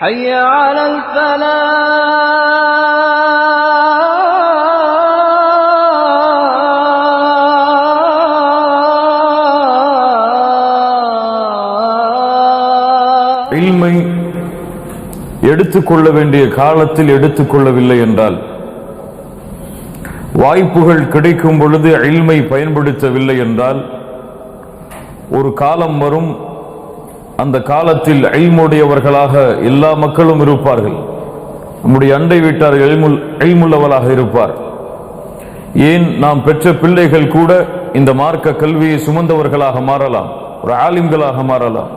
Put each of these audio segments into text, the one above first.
حي على الفلاح இல்மை எடுத்துக்கொள்ள வேண்டிய காலத்தில் எடுத்துக்கொள்ளவில்லை என்றால் வாய்ப்புகள் கிடைக்கும் பொழுது இல்மை பயன்படுத்தவில்லை என்றால் ஒரு காலம் வரும் அந்த காலத்தில் ஐமுடையவர்களாக எல்லா மக்களும் இருப்பார்கள். நம்முடைய அண்டை வீட்டார் எழிமுல் எல்முள்ளவளாக இருப்பார். ஏன் நாம் பெற்ற பிள்ளைகள் கூட இந்த மார்க்க கல்வியை சுமந்தவர்களாக மாறலாம். ஒரு ஆலிம்களாக மாறலாம்.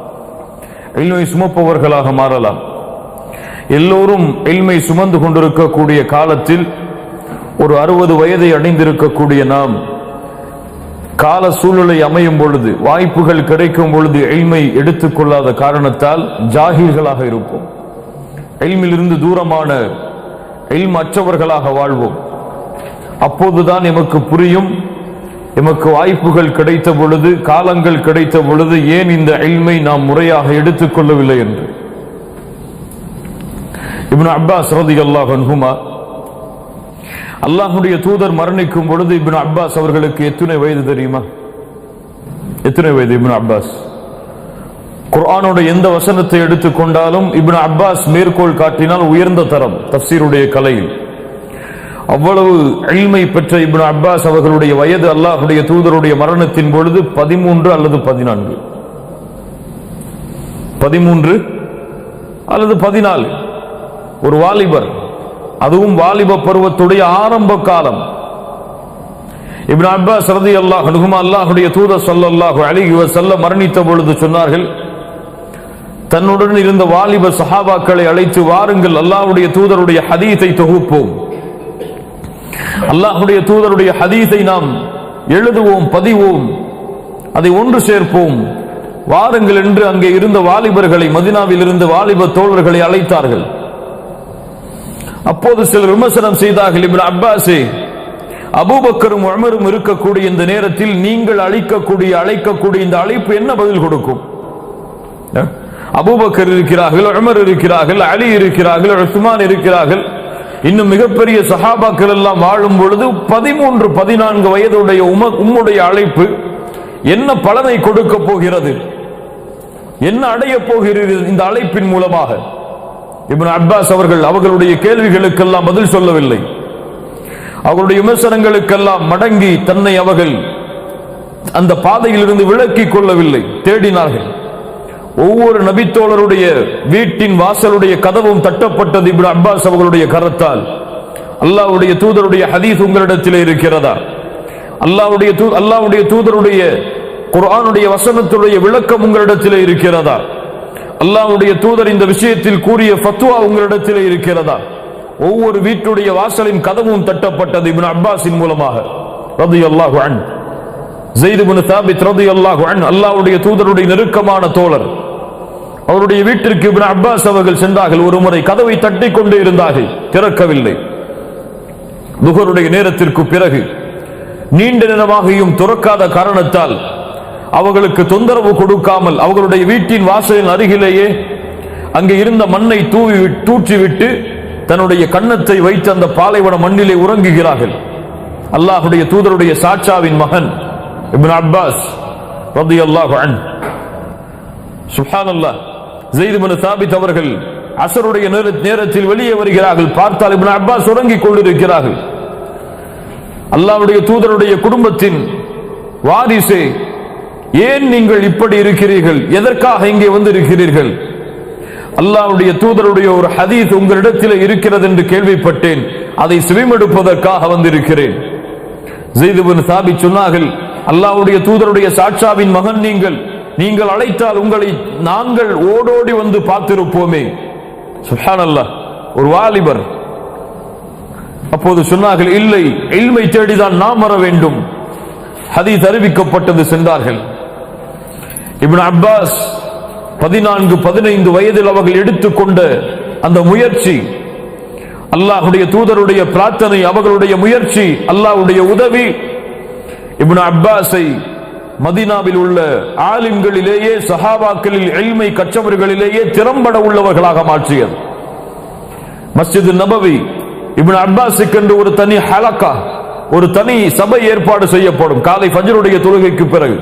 எல்மை சுமப்பவர்களாக மாறலாம். எல்லோரும் எல்மை சுமந்து கொண்டிருக்கக்கூடிய காலத்தில் ஒரு அறுபது வயதை அடைந்திருக்கக்கூடிய நாம் கால சூழ்நிலை அமையும் பொழுது வாய்ப்புகள் கிடைக்கும் பொழுது எளிமை எடுத்துக்கொள்ளாத காரணத்தால் ஜாகிர்களாக இருப்போம். எளிமிலிருந்து தூரமான எல்ம் அற்றவர்களாக வாழ்வோம். அப்போதுதான் எமக்கு புரியும் எமக்கு வாய்ப்புகள் கிடைத்த பொழுது காலங்கள் கிடைத்த பொழுது ஏன் இந்த எல்மை நாம் முறையாக எடுத்துக்கொள்ளவில்லை என்று. இப்னு அப்பாஸ் ரதியல்லாஹு அன்ஹுமா அல்லாஹுடைய தூதர் மரணிக்கும் பொழுது இப்னு அப்பாஸ் அவர்களுக்கு எத்தனை வயது தெரியுமா? எத்தனை வயது இப்னு அப்பாஸ்? குரானோட எந்த வசனத்தை எடுத்துக்கொண்டாலும் இப்னு அப்பாஸ் மேற்கோள் காட்டினால் உயர்ந்த தரம் தஃசீருடைய கலையில். அவ்வளவு எளிமை பெற்ற இப்னு அப்பாஸ் அவர்களுடைய வயது அல்லாஹுடைய தூதருடைய மரணத்தின் பொழுது பதிமூன்று அல்லது பதினான்கு. பதிமூன்று அல்லது பதினாலு. ஒரு வாலிபர் அதுவும் வாலிப பருவத்துடைய ஆரம்ப காலம். இப்னு அப்பாஸ் ரதி அல்லாஹ் அனுகுமா அல்லாஹுடைய தூதர் ஸல்லல்லாஹு அலைஹி செல்ல மரணித்த பொழுது சொன்னார்கள் தன்னுடன் இருந்த வாலிப சஹாபாக்களை அழைத்து வாருங்கள் அல்லாஹ்வுடைய தூதருடைய ஹதீத்தை தொகுப்போம். அல்லாஹ்வுடைய தூதருடைய ஹதீத்தை நாம் எழுதுவோம் பதிவோம் அதை ஒன்று சேர்ப்போம். வாருங்கள் என்று அங்கே இருந்த வாலிபர்களை மதினாவில் இருந்த வாலிப தோழர்களை அழைத்தார்கள். அப்போது சிலர் விமர்சனம் செய்தார்கள் இப்னு அப்பாஸே அபூபக்கரும் உமரும் இருக்கக்கூடிய இந்த நேரத்தில் நீங்கள் அழைக்கக்கூடிய அழைக்கக்கூடிய இந்த அழைப்பு என்ன பதில் கொடுக்கும்? அபூபக்கர் இருக்கிறார்கள் உமர் இருக்கிறார்கள் அலி இருக்கிறார்கள் உஸ்மான் இருக்கிறார்கள். இன்னும் மிகப்பெரிய சஹாபாக்கள் எல்லாம் வாழும் பொழுது பதிமூன்று பதினான்கு வயதுடைய உம உம்முடைய அழைப்பு என்ன பலனை கொடுக்க போகிறது? என்ன அடைய போகிறீர்கள் இந்த அழைப்பின் மூலமாக? இப்னு அப்பாஸ் அவர்கள் அவர்களுடைய கேள்விகளுக்கெல்லாம் பதில் சொல்லவில்லை. அவர்களுடைய விமர்சனங்களுக்கெல்லாம் மடங்கி தன்னை அவர்கள் அந்த பாதையிலிருந்து விலக்கிக் கொள்ளவில்லை தேடினார்கள். ஒவ்வொரு நபித்தோழருடைய வீட்டின் வாசலுடைய கதவும் தட்டப்பட்டது இப்னு அப்பாஸ் அவர்களுடைய கரத்தால். அல்லாவுடைய தூதருடைய ஹதீஸ் உங்களிடத்தில் இருக்கிறதா? அல்லாவுடைய தூ அல்லாவுடைய தூதருடைய குரானுடைய வசனத்துடைய விளக்கம் உங்களிடத்திலே இருக்கிறதா? அல்லாஹ்வுடைய தூதர் இந்த விஷயத்தில் கூறிய ஃபத்வா உங்களிடத்திலே இருக்கிறதா? ஒவ்வொரு வீட்டுடைய வாசலின் கதவும் தட்டப்பட்டது இபின் அப்பாஸின் மூலமாக. ரலியல்லாஹு அன்ஹு ஜெய்து இப்னு தாபித் ரது அல்லாஹு அன் அல்லாவுடைய தூதருடைய நெருக்கமான தோழர். அவருடைய வீட்டிற்கு இபின் அப்பாஸ் அவர்கள் சென்றார்கள். ஒரு முறை கதவை தட்டி கொண்டே இருந்தார்கள். திறக்கவில்லை. துகருடைய நேரத்திற்கு பிறகு நீண்ட நேரமாகியும் துறக்காத காரணத்தால் அவர்களுக்கு தொந்தரவு கொடுக்காமல் அவர்களுடைய வீட்டின் வாசலின் அருகிலேயே அங்கே இருந்த மண்ணை தூவி தூற்றிவிட்டு தன்னுடைய கன்னத்தை வைத்து அந்த பாலைவன மண்ணிலே உறங்குகிறார்கள். அல்லாஹுடைய தூதருடைய சாட்சாவின் மகன் இப்னு அப்பாஸ் அல்லாஹ் அன்ஹு சுஹான் ஜெயித் இப்னு சாபித் அவர்கள் அசருடைய நேர- நேரத்தில் வெளியே வருகிறார்கள். பார்த்தால் இப்னு அப்பாஸ் உறங்கிக் கொண்டிருக்கிறார்கள். அல்லாஹ்வுடைய தூதருடைய குடும்பத்தின் வாரிசே ஏன் நீங்கள் இப்படி இருக்கிறீர்கள்? எதற்காக இங்கே வந்து இருக்கிறீர்கள் அல்லாவுடைய தூதருடைய ஒரு ஹதீஸ் உங்களிடத்தில் இருக்கிறது என்று கேள்விப்பட்டேன். அதை செவிமடுப்பதற்காக வந்திருக்கிறேன். ஜெயித் சாபி சொன்னார்கள் அல்லாவுடைய தூதருடைய சாட்சாவின் மகன் நீங்கள் நீங்கள் அழைத்தால் உங்களை நாங்கள் ஓடோடி வந்து பார்த்திருப்போமே. சுப்ஹானல்லாஹ் ஒரு வாலிபர். அப்போது சொன்னார்கள் இல்லை எல்மை தேடிதான் நாம் வர வேண்டும். ஹதீஸ் அறிவிக்கப்பட்டது சென்றார்கள். இப்னு அப்பாஸ் பதினான்கு பதினைந்து வயதில் அவர்கள் எடுத்துக்கொண்ட அந்த முயற்சி அல்லாஹுடைய தூதருடைய பிரார்த்தனை அவர்களுடைய முயற்சி அல்லாஹுடைய உதவி. இப்னு அப்பாஸை மதீனாவில் உள்ள ஆலிம்களிலேயே சஹாபாக்களில் எல்மை கற்றவர்களிலேயே திறம்பட உள்ளவர்களாக மாற்றியது. மஸ்ஜித் நபவி இப்னு அப்பாஸுக்கு என்று ஒரு தனி ஹலக்கா ஒரு தனி சபை ஏற்பாடு செய்யப்படும். காலை ஃபஜ்ருடைய தொழுகைக்கு பிறகு.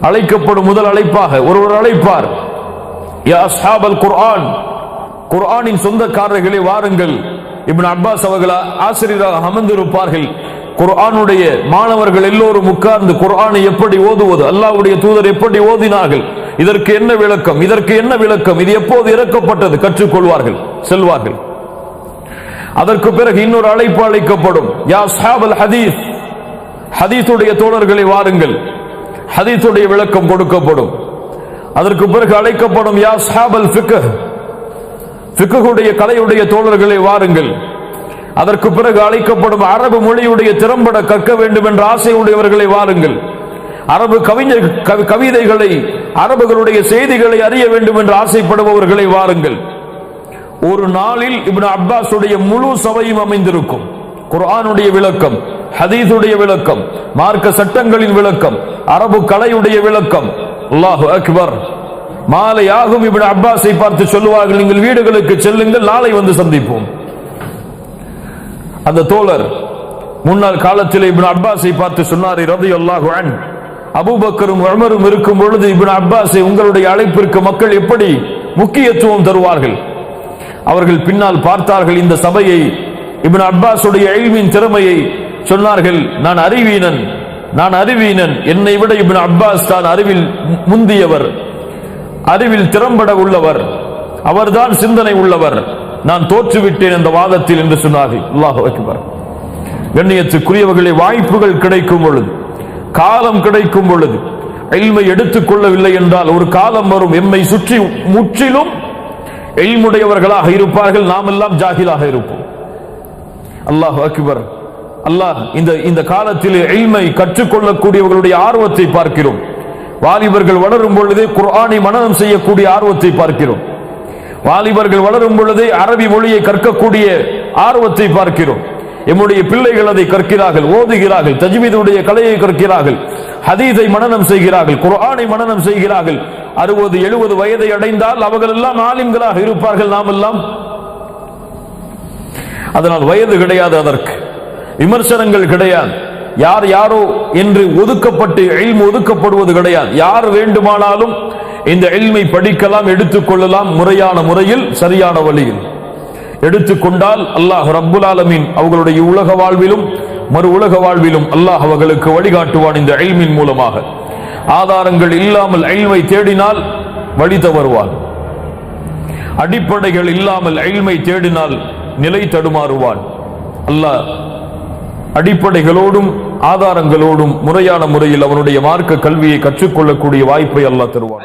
அழைக்கப்படும் முதல் அழைப்பாக ஒருவர் அழைப்பார். யா அஸ்ஹாபல் குர்ஆன். குர்ஆனின் சொந்தக்காரர்களே வாருங்கள். இப்னு அப்பாஸ் அவர்கள் ஆசிரியராக அமர்ந்திருப்பார்கள். குர்ஆனுடைய மாணவர்கள் எல்லோரும் உட்கார்ந்து குர்ஆனை எப்படி ஓதுவது அல்லாவுடைய தூதர் எப்படி ஓதினார்கள் இதற்கு என்ன விளக்கம் இதற்கு என்ன விளக்கம் இது எப்போது இறக்கப்பட்டது கற்றுக்கொள்வார்கள் செல்வார்கள். அதற்கு பிறகு இன்னொரு அழைப்பு அழைக்கப்படும். யா அஸ்ஹாபல் ஹதீஸ். ஹதீஸுடைய தோழர்களை வாருங்கள். ஹதீத்துடைய விளக்கம் கொடுக்கப்படும். அதற்கு பிறகு அழைக்கப்படும் யா அஸ்ஹாபல் ஃபிக்ஹ். ஃபிக்குடைய கலையுடைய தோழர்களை வாருங்கள். அதற்கு பிறகு அழைக்கப்படும் அரபு மொழியுடைய திறம்பட கற்க வேண்டும் என்ற ஆசையுடையவர்களை வாருங்கள். அரபு கவிஞர் கவி- கவிதைகளை அரபுகளுடைய செய்திகளை அறிய வேண்டும் என்று ஆசைப்படுபவர்களை வாருங்கள். ஒரு நாளில் இப்னு அப்பாஸுடைய முழு சபையும் அமைந்திருக்கும். குரானுடைய விளக்கம். ஹதீதுடைய விளக்கம் மார்க்க சட்டங்களின் விளக்கம் அரபு கலையுடைய விளக்கம். அல்லாஹு அக்பர். மாலை ஆகும் இப்படி அப்பாஸை பார்த்து சொல்லுவார்கள் நீங்கள் வீடுகளுக்கு செல்லுங்கள் நாளை வந்து சந்திப்போம். அந்த தோழர் முன்னாள் காலத்தில் இப்னு அப்பாஸை பார்த்து சொன்னார் ரலியல்லாஹு அன். அபூபக்கரும் அமரும் இருக்கும் பொழுது இப்னு அப்பாஸை உங்களுடைய அழைப்பிற்கு மக்கள் எப்படி முக்கியத்துவம் தருவார்கள்? அவர்கள் பின்னால் பார்த்தார்கள் இந்த சபையை இப்னு அப்பாஸுடைய எல்மின் திறமையை சொன்னார்கள் நான் அறிவீனன் நான் அறிவீனன். என்னை விட இப்னு அப்பாஸ் தான் அறிவில் முந்தியவர் அறிவில் திறம்பட உள்ளவர். அவர்தான் சிந்தனை உள்ளவர். நான் தோற்றுவிட்டேன் இந்த வாதத்தில் என்று சொன்னார்கள். அல்லாஹ் அக்பர். கண்ணியத்துக்குரியவர்களை வாய்ப்புகள் கிடைக்கும் பொழுது காலம் கிடைக்கும் பொழுது எல்மை எடுத்துக் கொள்ளவில்லை என்றால் ஒரு காலம் வரும். எம்மை சுற்றி முற்றிலும் எல்முடையவர்களாக இருப்பார்கள். நாம் எல்லாம் ஜாகிலாக இருப்போம். அல்லாஹ் அக்பர். அல்லாஹ் இந்த இந்த காலத்தில் எல்மை கற்றுக்கொள்ளக்கூடியவர்களுடைய ஆர்வத்தை பார்க்கிறோம். வாலிபர்கள் வளரும் பொழுதே குர்ஆனை மனனம் செய்யக்கூடிய ஆர்வத்தை பார்க்கிறோம். வாலிபர்கள் வளரும் பொழுதே அரபி மொழியை கற்கக்கூடிய ஆர்வத்தை பார்க்கிறோம். எம்முடைய பிள்ளைகள் அதை கற்கிறார்கள் ஓதுகிறார்கள் தஜ்மீதுடைய கலையை கற்கிறார்கள் ஹதீதை மனநம் செய்கிறார்கள் குர்ஆனை மனனம் செய்கிறார்கள். அறுபது எழுபது வயதை அடைந்தால் அவர்கள் எல்லாம் ஆலிம்களாக இருப்பார்கள் நாம் எல்லாம் அதனால் வயது கிடையாது அதற்கு. விமர்சனங்கள் கிடையாது. யார் யாரோ என்று ஒதுக்கப்பட்டு எல்மு ஒதுக்கப்படுவது கிடையாது. யார் வேண்டுமானாலும் இந்த எல்மை படிக்கலாம் எடுத்துக்கொள்ளலாம் முறையான முறையில் சரியான வழியில். எடுத்துக்கொண்டால் அல்லாஹ் ரப்புல் ஆலமீன் அவர்களுடைய உலக வாழ்விலும் மறு உலக வாழ்விலும் அல்லாஹ் அவர்களுக்கு வழிகாட்டுவான் இந்த எல்மின் மூலமாக. ஆதாரங்கள் இல்லாமல் எல்மை தேடினால் வழி தவறுவான். அடிப்படைகள் இல்லாமல் எல்மை தேடினால் நிலை தடுமாறுவான். அல்லாஹ் அடிப்படைகளோடும் ஆதாரங்களோடும் முறையான முறையில் அவனுடைய மார்க்க கல்வியை கற்றுக்கொள்ளக்கூடிய வாய்ப்பை அல்லா தருவான்